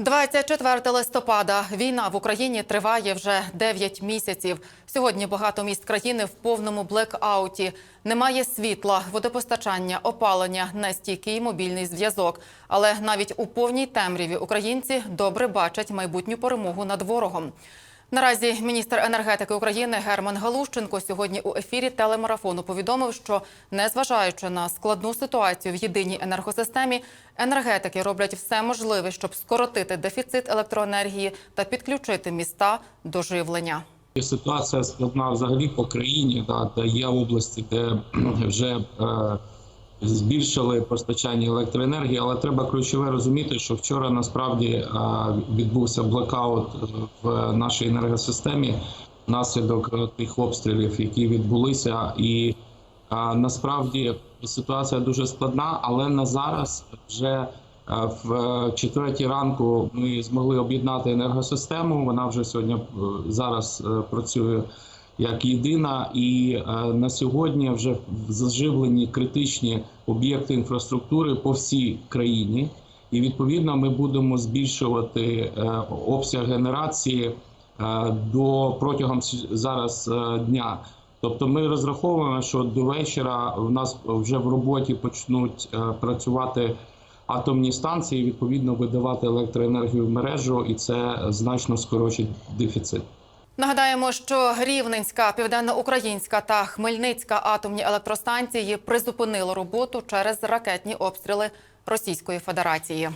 24 листопада. Війна в Україні триває вже 9 місяців. Сьогодні багато міст країни в повному блекауті. Немає світла, водопостачання, опалення, нестійкий мобільний зв'язок. Але навіть у повній темряві українці добре бачать майбутню перемогу над ворогом. Наразі міністр енергетики України Герман Галущенко сьогодні у ефірі телемарафону повідомив, що незважаючи на складну ситуацію в єдиній енергосистемі, енергетики роблять все можливе, щоб скоротити дефіцит електроенергії та підключити міста до живлення. Ситуація складна взагалі по країні, да, де є області, де вже е, збільшили постачання електроенергії, але треба ключове розуміти, що вчора насправді е, відбувся блекаут в нашій енергосистемі внаслідок е, тих обстрілів, які відбулися, і е, насправді ситуація дуже складна, але на зараз вже е, в е, четвертій ранку ми змогли об'єднати енергосистему. Вона вже сьогодні е, зараз е, працює як єдина, і е, на сьогодні вже заживлені критичні об'єкти інфраструктури по всій країні. І відповідно ми будемо збільшувати е, обсяг генерації е, до протягом зараз дня. Тобто ми розраховуємо, що до вечора в нас вже в роботі почнуть працювати атомні станції, відповідно видавати електроенергію в мережу, і це значно скорочить дефіцит. Нагадаємо, що Рівненська, Південноукраїнська та Хмельницька атомні електростанції призупинили роботу через ракетні обстріли Російської Федерації.